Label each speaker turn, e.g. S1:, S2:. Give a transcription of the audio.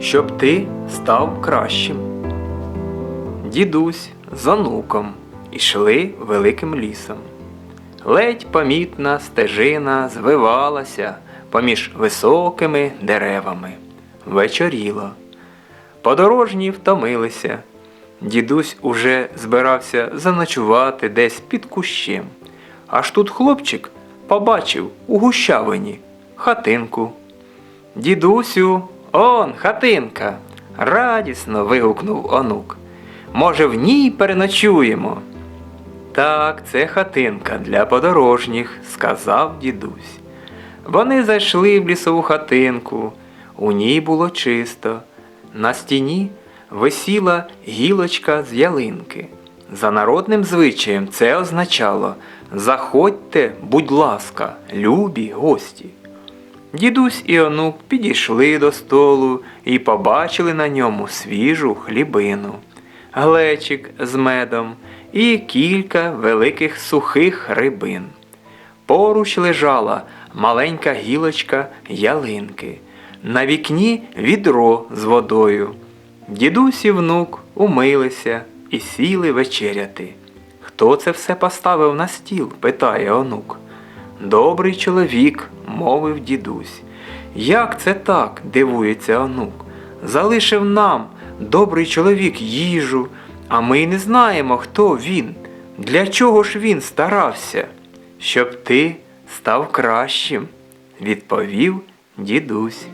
S1: щоб ти став кращим. Дідусь з онуком ішли великим лісом. Ледь помітна стежина звивалася поміж високими деревами. Вечоріло. Подорожні втомилися. Дідусь уже збирався заночувати десь під кущем. Аж тут хлопчик побачив у гущавині хатинку. Дідусю, он хатинка. радісно вигукнув онук. Може, в ній переночуємо? Так, це хатинка для подорожніх, сказав дідусь. Вони зайшли в лісову хатинку. У ній було чисто. На стіні висіла гілочка з ялинки. За народним звичаєм це означало Заходьте, будь ласка, любі гості. Дідусь і онук підійшли до столу і побачили на ньому свіжу хлібину, глечик з медом і кілька великих сухих рибин. Поруч лежала маленька гілочка ялинки, на вікні відро з водою. Дідусь і внук умилися і сіли вечеряти. Хто це все поставив на стіл? питає онук. Добрий чоловік, мовив дідусь. Як це так? дивується онук. Залишив нам, добрий чоловік, їжу, а ми й не знаємо, хто він. Для чого ж він старався? Щоб ти став кращим, відповів дідусь.